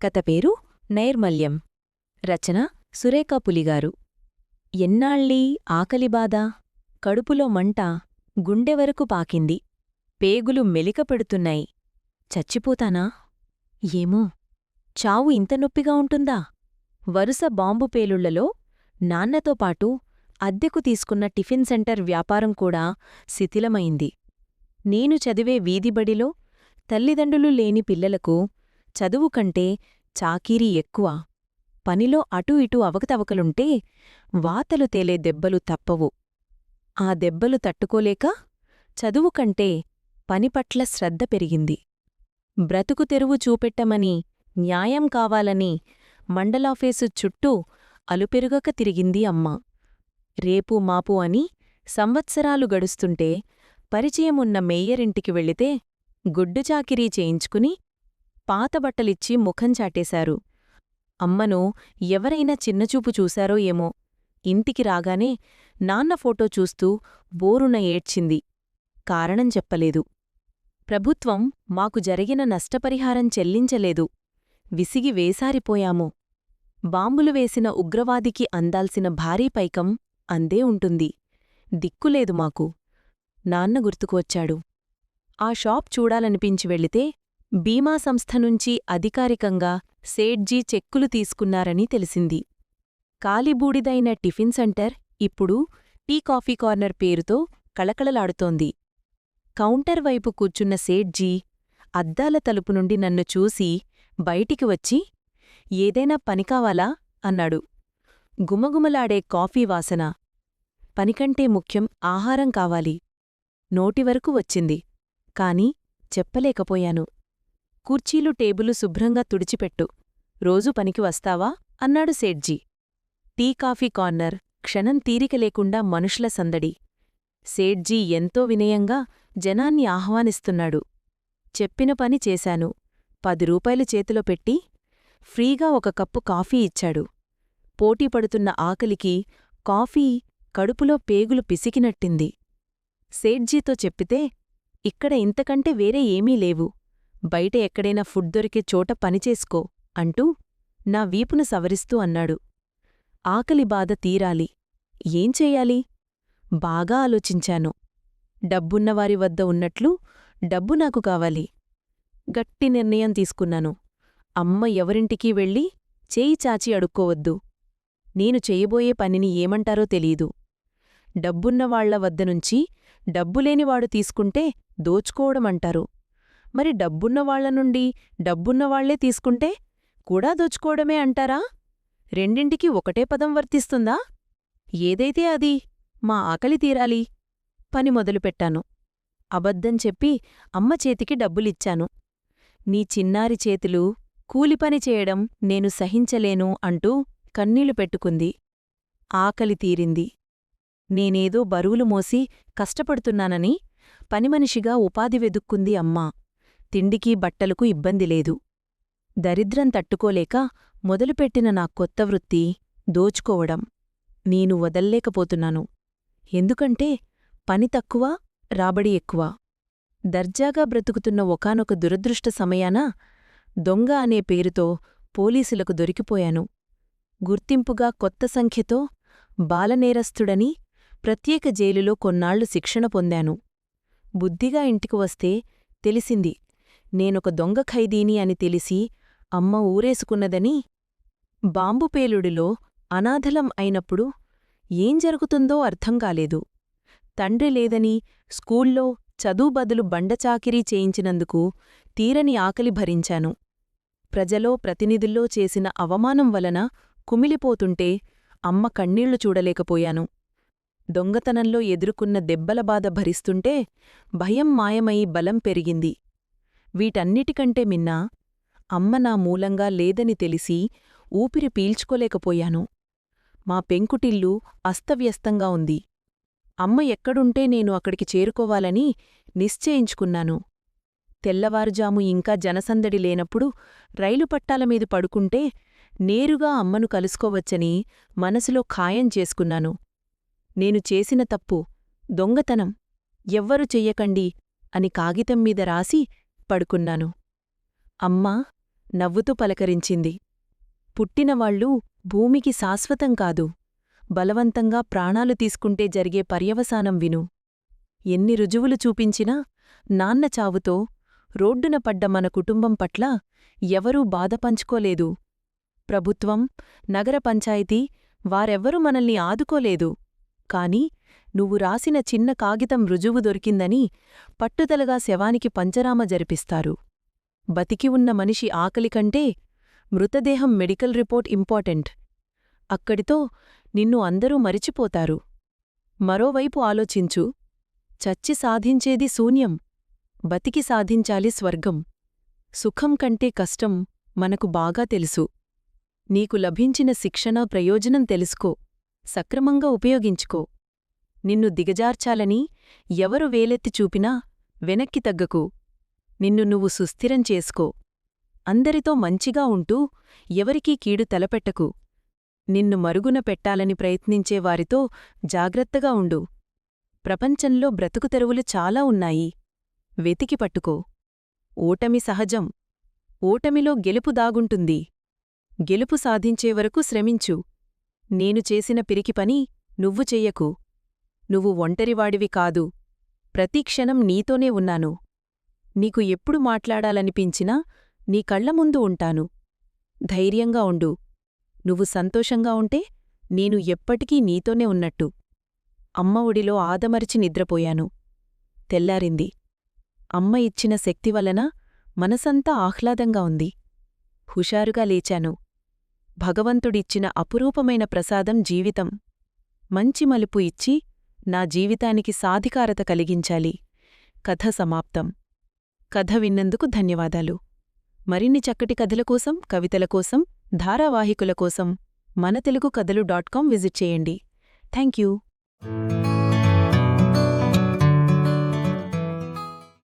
కథ పేరు నైర్మల్యం. రచన సురేఖ పులిగారు. ఎన్నాళ్ళీ ఆకలిబాధ కడుపులో మంట గుండె వరకు పాకింది. పేగులు మెలికపెడుతున్నాయి చచ్చిపోతానా? ఏమో. చావు ఇంత నొప్పిగా ఉంటుందా? వరుస బాంబు పేలుళ్ళలో నాన్నతో పాటు అద్దెకు తీసుకున్న టిఫిన్ సెంటర్ వ్యాపారం కూడా శిథిలమైంది. నేను చదివే వీధిబడిలో తల్లిదండ్రులు లేని పిల్లలకు చదువు కంటే చాకీరీ ఎక్కువ. పనిలో అటూ ఇటూ అవకతవకలుంటే వాతలు తేలే దెబ్బలు తప్పవు. ఆ దెబ్బలు తట్టుకోలేక చదువు కంటే పనిపట్ల శ్రద్ధ పెరిగింది. బ్రతుకు తెరువు చూపెట్టమని న్యాయం కావాలని మండలాఫీసు చుట్టూ అలుపెరుగక తిరిగింది అమ్మ. రేపు మాపు అని సంవత్సరాలు గడుస్తుంటే పరిచయమున్న మేయరింటికి వెళితే గుడ్డు చాకిరీ చేయించుకుని పాతబట్టలిచ్చి ముఖం చాటేశారు. అమ్మను ఎవరైనా చిన్నచూపు చూశారో ఏమో. ఇంటికి రాగానే నాన్న ఫోటో చూస్తూ బోరున ఏడ్చింది. కారణం చెప్పలేదు. ప్రభుత్వం మాకు జరిగిన నష్టపరిహారం చెల్లించలేదు. విసిగి వేసారిపోయాము. బాంబులు వేసిన ఉగ్రవాదికి అందాల్సిన భారీ పైకం అందే ఉంటుంది. దిక్కులేదు మాకు. నాన్న గుర్తుకువచ్చాడు ఆ షాప్ చూడాలనిపించి వెళితే బీమా సంస్థ నుంచి అధికారికంగా సేట్జీ చెక్కులు తీసుకున్నారని తెలిసింది. కాలిబూడిదైన టిఫిన్ సెంటర్ ఇప్పుడు టీ కాఫీ కార్నర్ పేరుతో కళకళలాడుతోంది. కౌంటర్ వైపు కూర్చున్న సేట్జీ అద్దాల తలుపు నుండి నన్ను చూసి బయటికి వచ్చి ఏదైనా పని కావాలా? అన్నాడు. గుమగుమలాడే కాఫీ వాసన పనికంటే ముఖ్యం ఆహారం కావాలి. నోటివరకు వచ్చింది. కాని చెప్పలేకపోయాను. కుర్చీలు టేబులు శుభ్రంగా తుడిచిపెట్టు. రోజు పనికి వస్తావా? అన్నాడు సేట్జీ. Tea coffee corner. క్షణం తీరిక లేకుండా మనుషుల సందడి. సేట్జీ ఎంతో వినయంగా జనాన్ని ఆహ్వానిస్తున్నాడు. చెప్పిన పని చేశాను. పది రూపాయలు చేతిలో పెట్టి ఫ్రీగా ఒక కప్పు కాఫీ ఇచ్చాడు. పోటీపడుతున్న ఆకలికి కాఫీ కడుపులో పేగులు పిసికినట్టింది. సేట్జీతో చెప్పితే ఇక్కడ ఇంతకంటే వేరే ఏమీ లేవు. బయట ఎక్కడైనా ఫుడ్ దొరికే చోట పనిచేసుకో అంటూ నా వీపును సవరిస్తూ అన్నాడు. ఆకలి బాధ తీరాలి. ఏం చెయ్యాలి బాగా ఆలోచించాను. డబ్బున్నవారి వద్ద ఉన్నట్లు డబ్బు నాకు కావాలి. గట్టి నిర్ణయం తీసుకున్నాను. అమ్మ ఎవరింటికీ వెళ్ళి చేయి చాచి అడుక్కోవద్దు. నేను చేయబోయే పనిని ఏమంటారో తెలీదు. డబ్బున్నవాళ్ళ వద్దనుంచి డబ్బులేనివాడు తీసుకుంటే దోచుకోవడమంటారు. మరి డబ్బున్నవాళ్ళ నుండి డబ్బున్నవాళ్ళే తీసుకుంటే కూడా దోచుకోవడమే అంటారా? రెండింటికి ఒకటే పదం వర్తిస్తుందా? ఏదైతే అది మా ఆకలి తీరాలి పని మొదలుపెట్టాను. అబద్ధం చెప్పి అమ్మ చేతికి డబ్బులిచ్చాను. నీ చిన్నారి చేతులు కూలిపని చేయడం నేను సహించలేను అంటూ కన్నీళ్ళు పెట్టుకుంది. ఆకలి తీరింది. నేనేదో బరువులు మోసి కష్టపడుతున్నానని పనిమనిషిగా ఉపాధి వెదుక్కుంది అమ్మా. తిండికి బట్టలకు ఇబ్బంది లేదు. దరిద్రం తట్టుకోలేక మొదలుపెట్టిన నా కొత్త వృత్తి దోచుకోవడం నేను వదల్లేకపోతున్నాను. ఎందుకంటే పని తక్కువ రాబడి ఎక్కువ. దర్జాగా బ్రతుకుతున్న ఒకానొక దురదృష్ట సమయాన దొంగ అనే పేరుతో పోలీసులకు దొరికిపోయాను. గుర్తింపుగా కొత్త సంఖ్యతో బాలనేరస్తుడని ప్రత్యేక జైలులో కొన్నాళ్ళు శిక్షణ పొందాను. బుద్ధిగా ఇంటికి వస్తే తెలిసింది నేనొక దొంగ ఖైదీని అని తెలిసి అమ్మ ఊరేసుకున్నదని. బాంబుపేలుడిలో అనాథలం అయినప్పుడు ఏం జరుగుతుందో అర్థం కాలేదు. తండ్రి లేదని స్కూల్లో చదువు బదులు బండచాకిరీ చేయించినందుకు తీరని ఆకలి భరించాను. ప్రజలో ప్రతినిధుల్లో చేసిన అవమానం వలన కుమిలిపోతుంటే అమ్మ కన్నీళ్ళు చూడలేకపోయాను. దొంగతనంలో ఎదుర్కొన్న దెబ్బల బాధ భరిస్తుంటే భయం మాయమై బలం పెరిగింది. వీటన్నిటికంటే మిన్నా అమ్మ నా మూలంగా లేదని తెలిసి ఊపిరి పీల్చుకోలేకపోయాను. మా పెంకుటిల్లు అస్తవ్యస్తంగా ఉంది. అమ్మ ఎక్కడుంటే నేను అక్కడికి చేరుకోవాలని నిశ్చయించుకున్నాను. తెల్లవారుజాము ఇంకా జనసందడి లేనప్పుడు రైలు పట్టాలమీద పడుకుంటే నేరుగా అమ్మను కలుసుకోవచ్చని మనసులో ఖాయం చేసుకున్నాను. నేను చేసిన తప్పు దొంగతనం. ఎవ్వరు చెయ్యకండి అని కాగితం మీద రాసి పడుకున్నాను. అమ్మా! నవ్వుతూ పలకరించింది. పుట్టినవాళ్ళు భూమికి శాశ్వతం కాదు. బలవంతంగా ప్రాణాలు తీసుకుంటే జరిగే పర్యవసానం విను. ఎన్ని రుజువులు చూపించినా నాన్న చావుతో రోడ్డున పడ్డ మన కుటుంబం పట్ల ఎవరూ బాధ పంచుకోలేదు. ప్రభుత్వం నగర పంచాయతీ వారెవ్వరూ మనల్ని ఆదుకోలేదు. కాని నువ్వు రాసిన చిన్న కాగితం రుజువు దొరికిందని పట్టుదలగా శవానికి పంచరామ జరిపిస్తారు. బతికి ఉన్న మనిషి ఆకలి కంటే మృతదేహం మెడికల్ రిపోర్ట్ ఇంపార్టెంట్. అక్కడితో నిన్ను అందరూ మరిచిపోతారు. మరోవైపు ఆలోచించు. చచ్చి సాధించేది శూన్యం. బతికి సాధించాలి స్వర్గం. సుఖం కంటే కష్టం మనకు బాగా తెలుసు. నీకు లభించిన శిక్షణ ప్రయోజనం తెలుసుకో. సక్రమంగా ఉపయోగించుకో. నిన్ను దిగజార్చాలని ఎవరు వేలెత్తి చూపినా వెనక్కి తగ్గకు. నిన్ను నువ్వు సుస్థిరం చేసుకో. అందరితో మంచిగా ఉంటూ ఎవరికీ కీడు తలపెట్టకు. నిన్ను మరుగున పెట్టాలని ప్రయత్నించే వారితో జాగ్రత్తగా ఉండు. ప్రపంచంలో బ్రతుకు తెరువులు చాలా ఉన్నాయి. వెతికి పట్టుకో. ఓటమి సహజం. ఓటమిలో గెలుపు దాగుంటుంది. గెలుపు సాధించే వరకు శ్రమించు. నేను చేసిన పిరికి పని నువ్వు చెయ్యకు. నువ్వు ఒంటరివాడివి కాదు. ప్రతిక్షణం నీతోనే ఉన్నాను. నీకు ఎప్పుడు మాట్లాడాలనిపించినా నీ కళ్ళ ముందు ఉంటాను. ధైర్యంగా ఉండు. నువ్వు సంతోషంగా ఉంటే నేను ఎప్పటికీ నీతోనే ఉన్నట్టు. అమ్మ ఒడిలో ఆదమరిచి నిద్రపోయాను. తెల్లారింది. అమ్మ ఇచ్చిన శక్తి వలన మనసంతా ఆహ్లాదంగా ఉంది. హుషారుగా లేచాను. భగవంతుడిచ్చిన అపురూపమైన ప్రసాదం జీవితం. మంచి మలుపు ఇచ్చి నా జీవితానికి సాధికారత కలిగించాలి. కథ సమాప్తం. కథ విన్నందుకు ధన్యవాదాలు. మరిన్ని చక్కటి కథల కోసం కవితల కోసం ధారావాహికుల కోసం మన తెలుగు కథలు డాట్ కాం విజిట్ చేయండి. Thank you